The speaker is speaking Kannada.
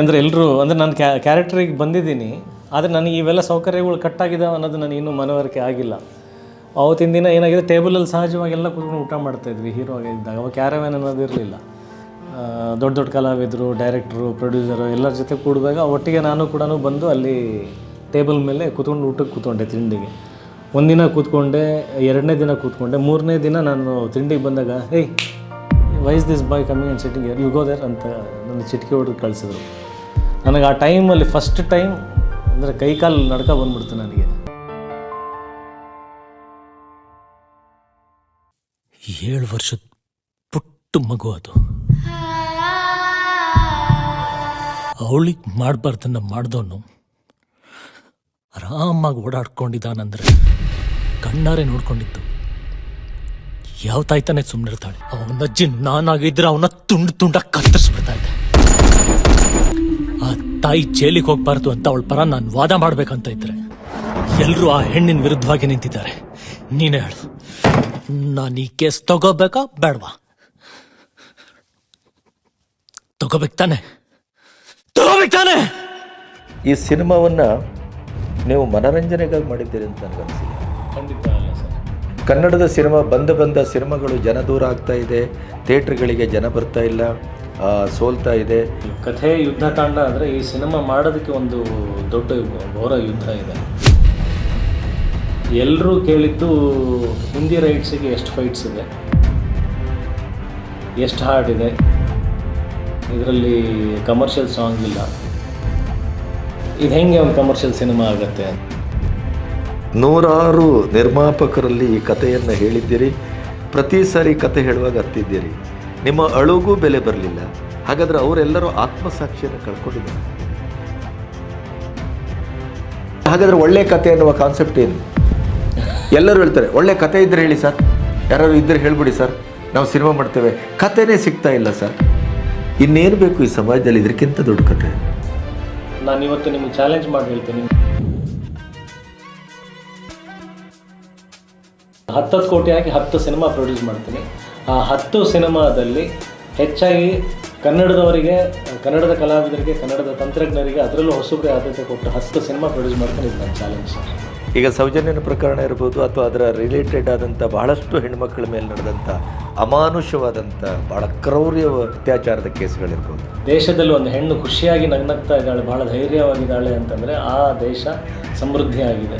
ಅಂದರೆ ಎಲ್ಲರೂ ಅಂದರೆ ನಾನು ಕ್ಯಾ ಕ್ಯಾರೆಕ್ಟ್ರಿಗೆ ಬಂದಿದ್ದೀನಿ, ಆದರೆ ನನಗೆ ಇವೆಲ್ಲ ಸೌಕರ್ಯಗಳು ಕಟ್ಟಾಗಿದ್ದಾವೆ ಅನ್ನೋದು ನನಗೆ ಇನ್ನೂ ಮನವರಿಕೆ ಆಗಿಲ್ಲ. ಅವತ್ತಿನ ದಿನ ಏನಾಗಿದೆ ಟೇಬಲಲ್ಲಿ ಸಹಜವಾಗಿ ಎಲ್ಲ ಕೂತ್ಕೊಂಡು ಊಟ ಮಾಡ್ತಾಯಿದ್ವಿ ಹೀರೋ ಆಗಿದ್ದಾಗ. ಅವಾಗ ಕ್ಯಾರವ್ಯಾನ್ ಅನ್ನೋದು ಇರಲಿಲ್ಲ. ದೊಡ್ಡ ದೊಡ್ಡ ಕಲಾವಿದರು ಡೈರೆಕ್ಟ್ರು ಪ್ರೊಡ್ಯೂಸರು ಎಲ್ಲರ ಜೊತೆ ಕೂಡಿದಾಗ ಒಟ್ಟಿಗೆ ನಾನು ಕೂಡ ಬಂದು ಅಲ್ಲಿ ಟೇಬಲ್ ಮೇಲೆ ಕೂತ್ಕೊಂಡು ಊಟಕ್ಕೆ ಕೂತ್ಕೊಂಡೆ ತಿಂಡಿಗೆ. ಒಂದಿನ ಕೂತ್ಕೊಂಡೆ, ಎರಡನೇ ದಿನ ಕೂತ್ಕೊಂಡೆ, ಮೂರನೇ ದಿನ ನಾನು ತಿಂಡಿಗೆ ಬಂದಾಗ, hey why's this boy coming and sitting you go there ಅಂತ ನನ್ನ ಚಿಟಿಕೆ ಹೊಡೆದು ಕಳಿಸಿದ್ರು. ನನಗೆ ಆ ಟೈಮಲ್ಲಿ ಫಸ್ಟ್ ಟೈಮ್ ಅಂದರೆ ಕೈಕಾಲು ನಡ್ಕ ಬಂದ್ಬಿಡ್ತು ನನಗೆ. ಏಳು ವರ್ಷದ ಪುಟ್ಟ ಮಗು ಅದು. ಅವಳಿಗೆ ಮಾಡಬಾರ್ದನ್ನ ಮಾಡ್ದವನು ಆರಾಮಾಗಿ ಓಡಾಡ್ಕೊಂಡಿದ್ದಾನಂದ್ರೆ ಕಣ್ಣಾರೆ ನೋಡ್ಕೊಂಡಿದ್ದು ಯಾವ ತಾಯ್ತಾನೆ ಸುಮ್ಮನಿರ್ತಾಳೆ ಅವನ ಅಜ್ಜಿ ನಾನಾಗಿದ್ರೆ ಅವನ ತುಂಡು ತುಂಡ ಕತ್ತರಿಸ್ಬಿಡ್ತಾ ಇದ್ದೆ. ಆ ತಾಯಿ ಜೈಲಿಗೆ ಹೋಗ್ಬಾರ್ದು ಅಂತ ಅವಳ ಪರ ನಾನು ವಾದ ಮಾಡ್ಬೇಕಂತ ಇದ್ರೆ ಎಲ್ರೂ ಆ ಹೆಣ್ಣಿನ ವಿರುದ್ಧವಾಗಿ ನಿಂತಿದ್ದಾರೆ. ನೀನೇ ಹೇಳು. ನಾನು ಈ ಕೇಸ್ ತಗೋಬೇಕಾ ಬೇಡವಾ? ತಗೋಬೇಕು ತಾನೆ. ತಗೋಬೇಕು ತಾನೆ! ಈ ಸಿನಿಮಾವನ್ನ ನೀವು ಮನರಂಜನೆಗಾಗಿ ಮಾಡಿದ್ದೀರಿ ಅಂತ ನನಗನ್ಸಿದೆ. ಖಂಡಿತ. ಕನ್ನಡದ ಸಿನಿಮಾ, ಬಂದ ಬಂದ ಸಿನಿಮಾಗಳು ಜನ ದೂರ ಆಗ್ತಾ ಇದೆ, ಥಿಯೇಟ್ರ್ಗಳಿಗೆ ಜನ ಬರ್ತಾ ಇಲ್ಲ ಸೋಲ್ತಾ ಇದೆ. ಕಥೆ ಯುದ್ಧಕಾಂಡ ಅಂದರೆ ಈ ಸಿನಿಮಾ ಮಾಡೋದಕ್ಕೆ ಒಂದು ದೊಡ್ಡ ಘೋರ ಯುದ್ಧ ಇದೆ. ಎಲ್ಲರೂ ಕೇಳಿದ್ದು ಹಿಂದಿ ರೈಟ್ಸಿಗೆ ಎಷ್ಟು ಫೈಟ್ಸ್ ಇದೆ, ಎಷ್ಟು ಹಾರ್ಡ್ ಇದೆ, ಇದರಲ್ಲಿ ಕಮರ್ಷಿಯಲ್ ಸಾಂಗ್ ಇಲ್ಲ. ಇದು ಹೆಂಗೆ ಒಂದು ಕಮರ್ಷಿಯಲ್ ಸಿನಿಮಾ ಆಗುತ್ತೆ ನೂರಾರು ನಿರ್ಮಾಪಕರಲ್ಲಿ ಈ ಕಥೆಯನ್ನು ಹೇಳಿದ್ದೀರಿ. ಪ್ರತಿ ಸಾರಿ ಕತೆ ಹೇಳುವಾಗ ಹತ್ತಿದ್ದೀರಿ ನಿಮ್ಮ ಅಳುಗೂ ಬೆಲೆ ಬರಲಿಲ್ಲ. ಹಾಗಾದರೆ ಅವರೆಲ್ಲರೂ ಆತ್ಮಸಾಕ್ಷಿಯನ್ನು ಕಳ್ಕೊಂಡಿದ್ದಾರೆ. ಹಾಗಾದರೆ ಒಳ್ಳೆ ಕತೆ ಅನ್ನುವ ಕಾನ್ಸೆಪ್ಟ್ ಏನು? ಎಲ್ಲರೂ ಹೇಳ್ತಾರೆ, ಒಳ್ಳೆ ಕತೆ ಇದ್ದರೆ ಹೇಳಿ ಸರ್. ಯಾರು ಇದ್ದರೆ ಹೇಳ್ಬಿಡಿ ಸರ್. ನಾವು ಸಿನಿಮಾ ಮಾಡ್ತೇವೆ. ಕತೆನೇ ಸಿಗ್ತಾ ಇಲ್ಲ ಸರ್. ಇನ್ನೇನು ಬೇಕು ಈ ಸಮಾಜದಲ್ಲಿ? ಇದಕ್ಕಿಂತ ದೊಡ್ಡ ಕತೆ ನಾನು ಇವತ್ತು ನಿಮಗೆ ಚಾಲೆಂಜ್ ಮಾಡಿ ಹೇಳ್ತೀನಿ. ಹತ್ತತ್ತು ಕೋಟಿ ಹಾಕಿ ಹತ್ತು ಸಿನಿಮಾ ಪ್ರೊಡ್ಯೂಸ್ ಮಾಡ್ತೀನಿ. ಆ ಹತ್ತು ಸಿನಿಮಾದಲ್ಲಿ ಹೆಚ್ಚಾಗಿ ಕನ್ನಡದವರಿಗೆ ಕನ್ನಡದ ಕಲಾವಿದರಿಗೆ ಕನ್ನಡದ ತಂತ್ರಜ್ಞರಿಗೆ ಅದರಲ್ಲೂ ಹೊಸಬ್ರೆ ಆದ್ಯತೆ ಕೊಟ್ಟು ಹತ್ತು ಸಿನಿಮಾ ಪ್ರೊಡ್ಯೂಸ್ ಮಾಡ್ತೀನಿ ಇದು ನನ್ನ ಚಾಲೆಂಜ್ ಈಗ ಸೌಜನ್ಯನ ಪ್ರಕರಣ ಇರ್ಬೋದು ಅಥವಾ ಅದರ ರಿಲೇಟೆಡ್ ಆದಂಥ ಬಹಳಷ್ಟು ಹೆಣ್ಮಕ್ಳ ಮೇಲೆ ನಡೆದಂಥ ಅಮಾನುಷವಾದಂಥ ಬಹಳ ಕ್ರೌರ್ಯ ಅತ್ಯಾಚಾರದ ಕೇಸ್ಗಳಿರ್ಬೋದು. ದೇಶದಲ್ಲಿ ಒಂದು ಹೆಣ್ಣು ಖುಷಿಯಾಗಿ ನಗ್ನಗ್ತಾ ಇದ್ದಾಳೆ ಭಾಳ ಧೈರ್ಯವಾಗಿದ್ದಾಳೆ ಅಂತಂದರೆ ಆ ದೇಶ ಸಮೃದ್ಧಿಯಾಗಿದೆ.